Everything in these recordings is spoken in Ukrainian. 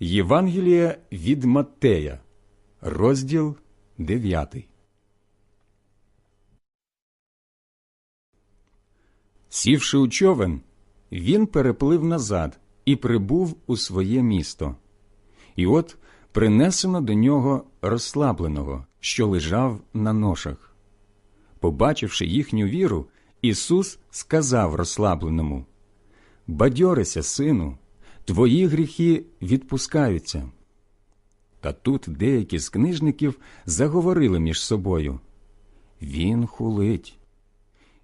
Євангеліє від Маттея, розділ 9. Сівши у човен, він переплив назад і прибув у своє місто. І от принесено до нього розслабленого, що лежав на ношах. Побачивши їхню віру, Ісус сказав розслабленому Бадьорися, сину, твої гріхи відпускаються. Та тут деякі з книжників заговорили між собою Він хулить.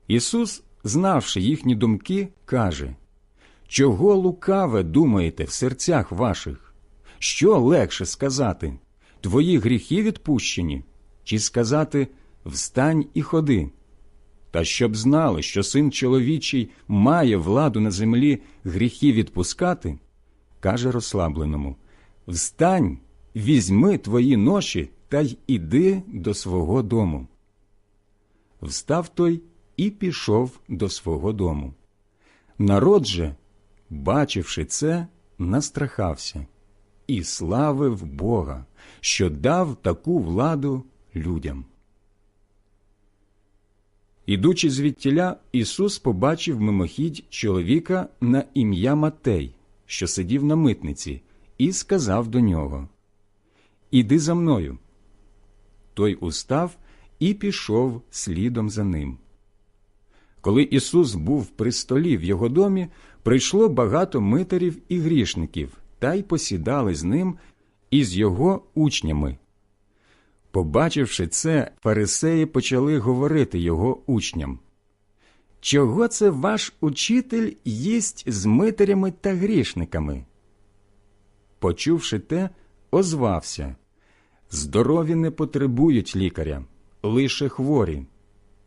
Ісус, знавши їхні думки, каже Чого лукаве думаєте в серцях ваших? Що легше сказати Твої гріхи відпущені, чи сказати Встань і ходи? Та щоб знали, що син чоловічий має владу на землі гріхи відпускати, каже розслабленому Встань, візьми твої ноші та й іди до свого дому. Встав той і пішов до свого дому. Народ же, бачивши це, настрахався і славив Бога, що дав таку владу людям. Ідучи звідтіля, Ісус побачив мимохідь чоловіка на ім'я Матей, що сидів на митниці, і сказав до нього Іди за мною. Той устав і пішов слідом за ним. Коли Ісус був при столі в його домі, прийшло багато митарів і грішників, та й посідали з ним і з його учнями. Побачивши це, фарисеї почали говорити його учням. Чого це ваш учитель їсть з митарями та грішниками? Почувши те, озвався Здорові не потребують лікаря, лише хворі.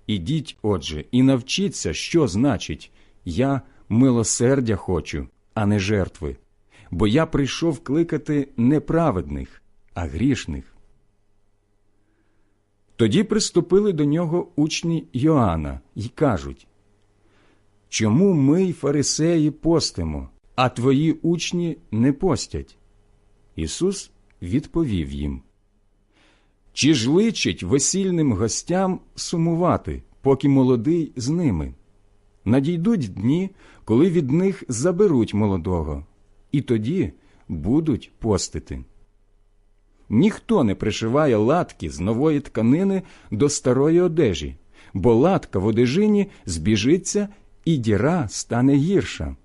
Ідіть, отже, і навчіться, що значить я милосердя хочу, а не жертви, бо я прийшов кликати не праведних, а грішних. Тоді приступили до нього учні Йоанна і кажуть Чому ми, й фарисеї, постимо, а твої учні не постять? Ісус відповів їм Чи ж личить весільним гостям сумувати, поки молодий з ними? Надійдуть дні, коли від них заберуть молодого, і тоді будуть постити. Ніхто не пришиває латки з нової тканини до старої одежі, бо латка в одежині збіжиться, і діра стане гірша.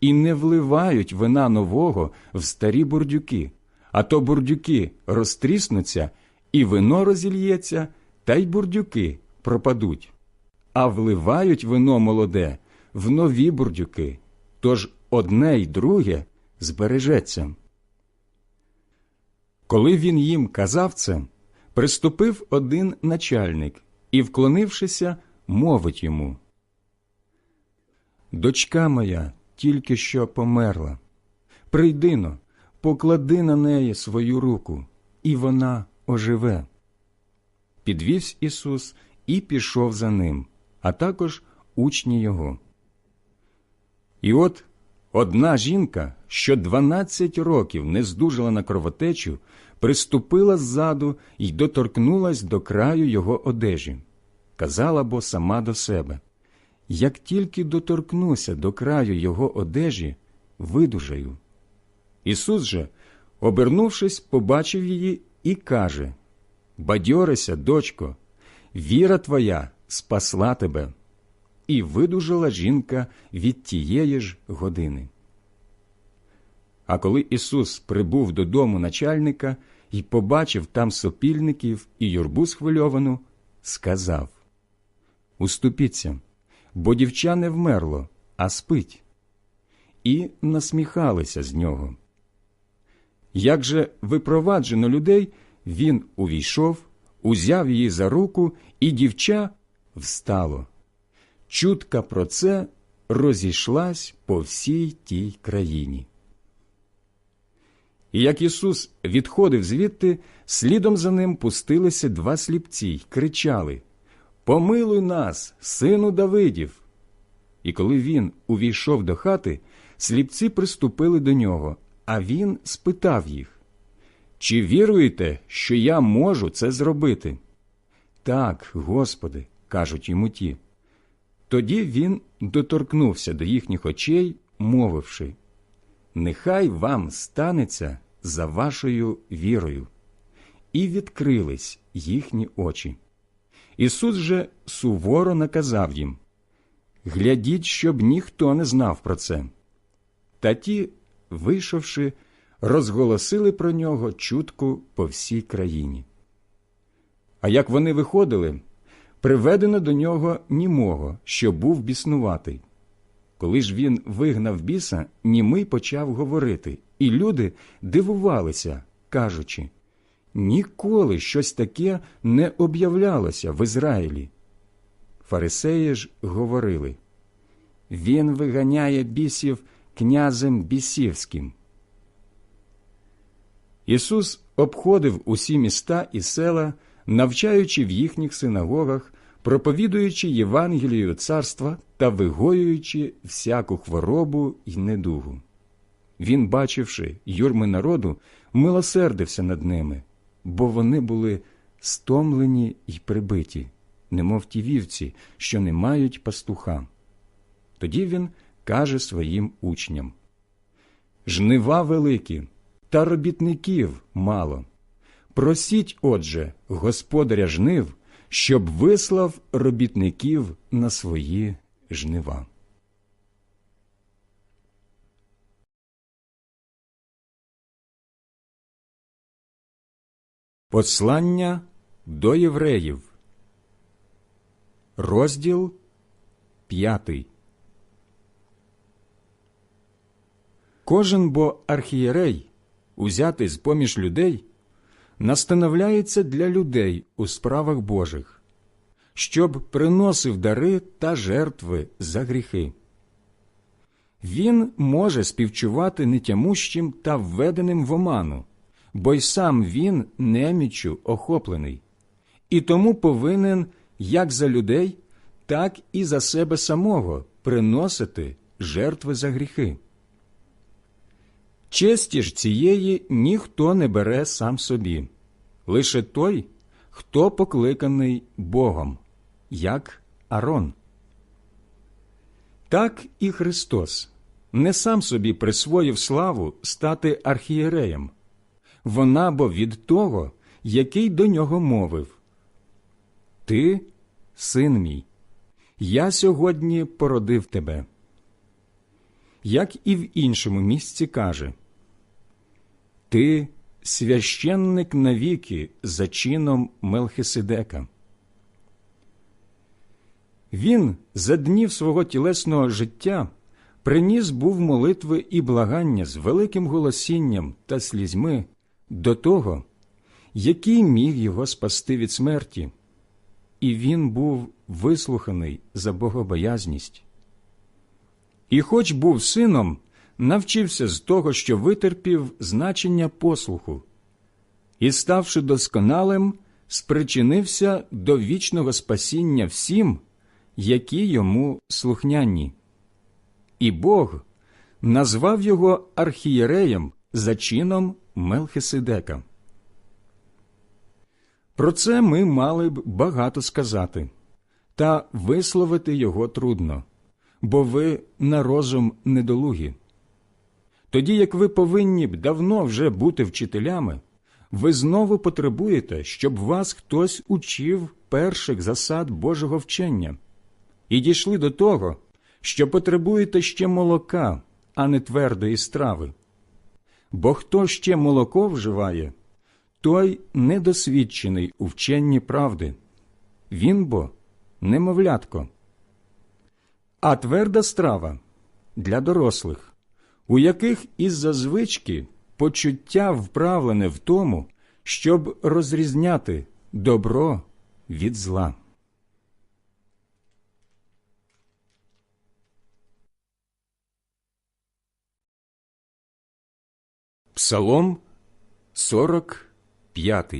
І не вливають вина нового в старі бурдюки, а то бурдюки розтріснуться, і вино розільється, та й бурдюки пропадуть. А вливають вино молоде в нові бурдюки, тож одне й друге збережеться. Коли він їм казав це, приступив один начальник і, вклонившися, мовить йому Дочка моя тільки що померла. Прийди но, поклади на неї свою руку, і вона оживе. Підвівсь Ісус і пішов за ним, а також учні його. І от Одна жінка, що дванадцять років не здужала на кровотечу, приступила ззаду і доторкнулась до краю його одежі. Казала бо сама до себе як тільки доторкнуся до краю його одежі, видужаю. Ісус же, обернувшись, побачив її і каже Бадьорися, дочко, віра твоя спасла тебе і видужала жінка від тієї ж години. А коли Ісус прибув додому начальника і побачив там сопільників і юрбу схвильовану, сказав Уступіться, бо дівча не вмерло, а спить. І насміхалися з нього. Як же випроваджено людей, він увійшов, узяв її за руку, і дівча встало. Чутка про це розійшлась по всій тій країні. І як Ісус відходив звідти, слідом за ним пустилися два сліпці й кричали Помилуй нас, сину Давидів. І коли він увійшов до хати, сліпці приступили до нього, А він спитав їх, чи віруєте, що я можу це зробити? Так, Господи, кажуть йому ті. Тоді він доторкнувся до їхніх очей, мовивши Нехай вам станеться за вашою вірою. І відкрились їхні очі. Ісус же суворо наказав їм Глядіть, щоб ніхто не знав про це. Та ті, вийшовши, розголосили про нього чутку по всій країні. А як вони виходили, приведено до нього німого, що був біснуватий. Коли ж він вигнав біса, німий почав говорити, і люди дивувалися, кажучи ніколи щось таке не об'являлося в Ізраїлі. Фарисеї ж говорили Він виганяє бісів князем бісівським. Ісус обходив усі міста і села, навчаючи в їхніх синагогах, проповідуючи Євангелію царства та вигоюючи всяку хворобу й недугу. Він, бачивши юрми народу, милосердився над ними, бо вони були стомлені й прибиті, немов ті вівці, що не мають пастуха. Тоді він каже своїм учням Жнива великі, та робітників мало. Просіть, отже, господаря жнив, щоб вислав робітників на свої жнива. Послання до євреїв. Розділ п'ятий. Кожен бо архієрей, узятий з поміж людей, настановляється для людей у справах Божих, щоб приносив дари та жертви за гріхи. Він може співчувати нетямущим та введеним в оману, бо й сам він неміччю охоплений, і тому повинен як за людей, так і за себе самого приносити жертви за гріхи. Честі ж цієї ніхто не бере сам собі, лише той, хто покликаний Богом, як Арон. Так і Христос не сам собі присвоїв славу стати архієреєм, вона бо від того, який до нього мовив Ти, син мій, я сьогодні породив тебе. Як і в іншому місці каже Ти священник навіки за чином Мелхиседека. Він за днів свого тілесного життя приніс був молитви і благання з великим голосінням та слізьми до того, який міг його спасти від смерті, і він був вислуханий за богобоязність. І, хоч був сином, навчився з того, що витерпів значення послуху, і, ставши досконалим, спричинився до вічного спасіння всім, які йому слухняні. І Бог назвав його архієреєм за чином Мелхиседека. Про це ми мали б багато сказати, та висловити його трудно, бо ви на розум недолугі. Тоді як ви повинні б давно вже бути вчителями, ви знову потребуєте, щоб вас хтось учив перших засад Божого вчення, і дійшли до того, що потребуєте ще молока, а не твердої страви. Бо хто ще молоко вживає, той недосвідчений у вченні правди, він бо немовлятко. А тверда страва для дорослих, у яких із-за звички почуття вправлене в тому, щоб розрізняти добро від зла. Псалом 45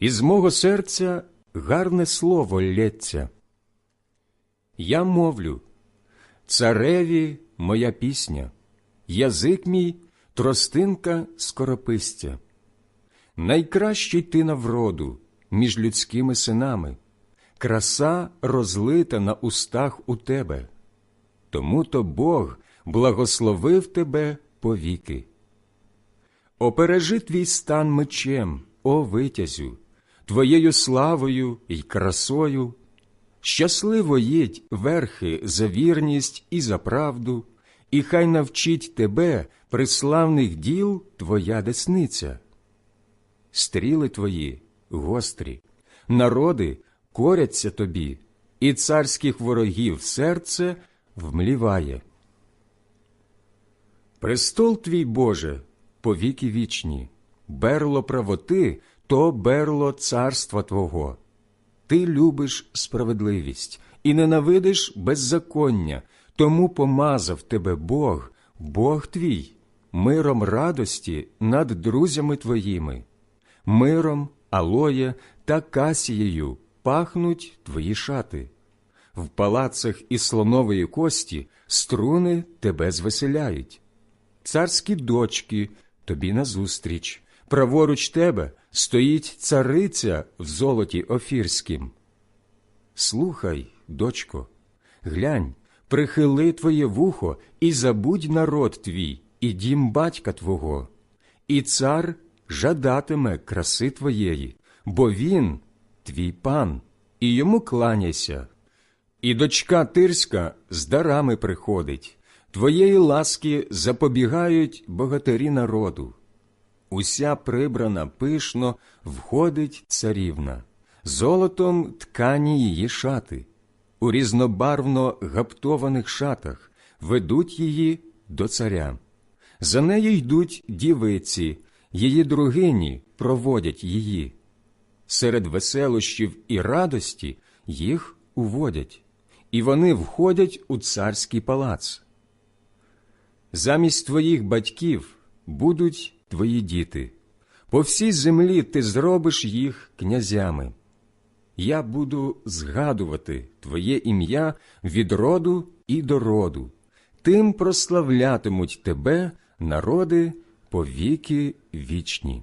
Із мого серця гарне слово лється. Я мовлю, цареві моя пісня, язик мій тростинка скоропистя. Найкращий ти на вроду між людськими синами, краса розлита на устах у тебе. Тому то Бог благословив тебе повіки. Опережи твій стан мечем, о витязю, твоєю славою й красою. Щасливо їдь верхи за вірність і за правду, і хай навчить тебе приславних діл твоя десниця. Стріли твої гострі, народи коряться тобі, і царських ворогів серце вмліває. Престол твій Боже, повіки вічні, берло правоти то берло царства Твого. Ти любиш справедливість і ненавидиш беззаконня, тому помазав тебе Бог, Бог твій, миром радості над друзями твоїми, миром, алоє та касією пахнуть твої шати. В палацах із слонової кості струни тебе звеселяють. Царські дочки тобі назустріч, праворуч тебе стоїть цариця в золоті офірськім. Слухай, дочко, глянь, прихили твоє вухо і забудь народ твій, і дім батька твого, і цар жадатиме краси твоєї, бо він твій пан, і йому кланяйся. І дочка тирська з дарами приходить, твоєї ласки запобігають богатирі народу. Уся прибрана пишно входить царівна, золотом ткані її шати, у різнобарвно гаптованих шатах ведуть її до царя. За нею йдуть дівиці, її другині проводять її. Серед веселощів і радості їх уводять, і вони входять у царський палац. Замість твоїх батьків будуть твої діти, по всій землі ти зробиш їх князями. Я буду згадувати Твоє ім'я від роду і до роду, тим прославлятимуть тебе народи повіки вічні.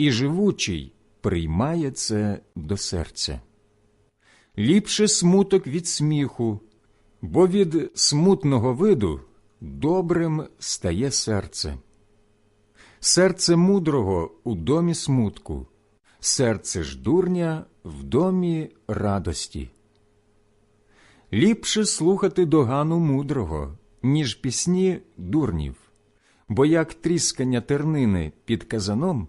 і живучий приймає це до серця. Ліпше смуток від сміху, бо від смутного виду добрим стає серце. Серце мудрого у домі смутку, серце ж дурня в домі радості. Ліпше слухати догану мудрого, ніж пісні дурнів, бо як тріскання тернини під казаном,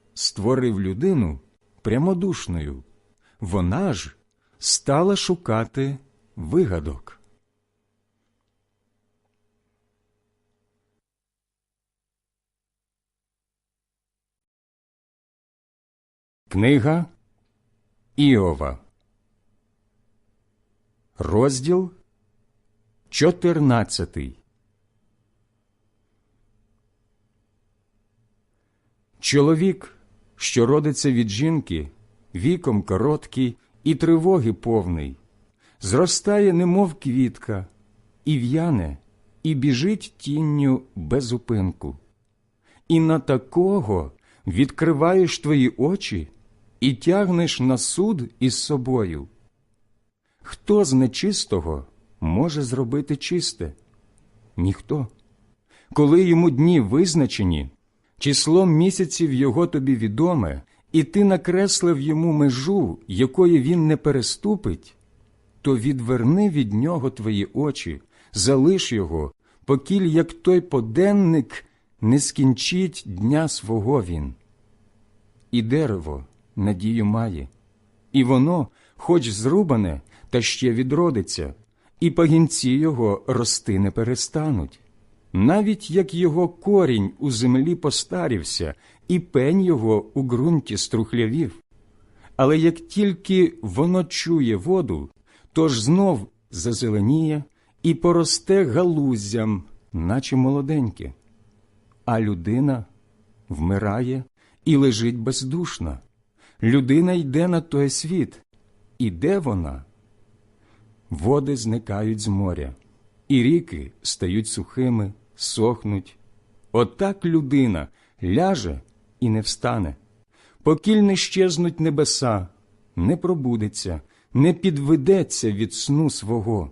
створив людину прямодушною, вона ж стала шукати вигадок. Книга Іова, розділ 14 Чоловік, що родиться від жінки, віком короткий і тривоги повний, зростає, немов квітка, і в'яне, і біжить тінню без упинку. І на такого відкриваєш твої очі і тягнеш на суд із собою. Хто з нечистого може зробити чисте? Ніхто. Коли йому дні визначені, число місяців його тобі відоме, і ти накреслив йому межу, якої він не переступить, то відверни від нього твої очі, залиш його, покіль як той поденник не скінчить дня свого він. І дерево надію має, і воно, хоч зрубане, та ще відродиться, і пагінці його рости не перестануть. Навіть як його корінь у землі постарівся, і пень його у ґрунті струхлявів. Але як тільки воно чує воду, то ж знов зазеленіє і поросте галуззям, наче молоденьке. А людина вмирає і лежить бездушна. Людина йде на той світ. І де вона? води зникають з моря, і ріки стають сухими, сохнуть. Отак людина ляже і не встане. Покіль не щезнуть небеса, не пробудеться, не підведеться від сну свого.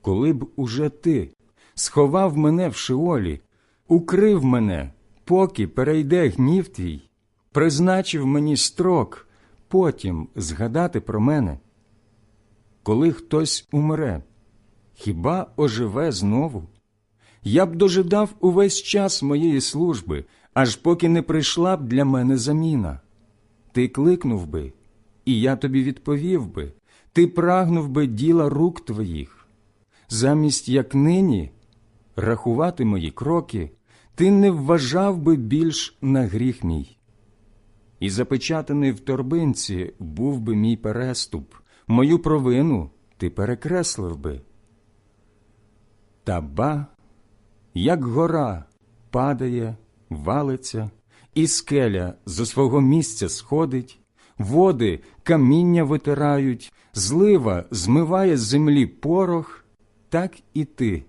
Коли б уже ти сховав мене в шиолі, укрив мене, поки перейде гнів твій, призначив мені строк, потім згадати про мене. Коли хтось умре, хіба оживе знову? Я б дожидав увесь час моєї служби, аж поки не прийшла б для мене заміна. Ти кликнув би, і я тобі відповів би, ти прагнув би діла рук твоїх. Замість як нині рахувати мої кроки, ти не вважав би більш на гріх мій. І запечатаний в торбинці був би мій переступ, мою провину ти перекреслив би. Та ба, як гора падає, валиться, і скеля зо свого місця сходить, води каміння витирають, злива змиває з землі порох, так і ти,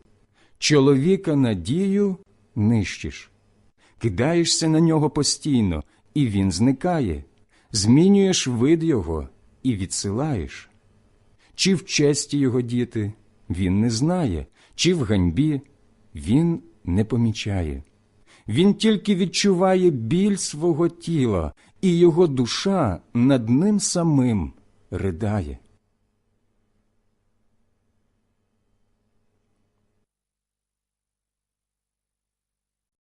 чоловіка надію нищиш. Кидаєшся на нього постійно, і він зникає, змінюєш вид його і відсилаєш. Чи в честі його діти він не знає, чи в ганьбі він не помічає. Він тільки відчуває біль свого тіла, і його душа над ним самим ридає.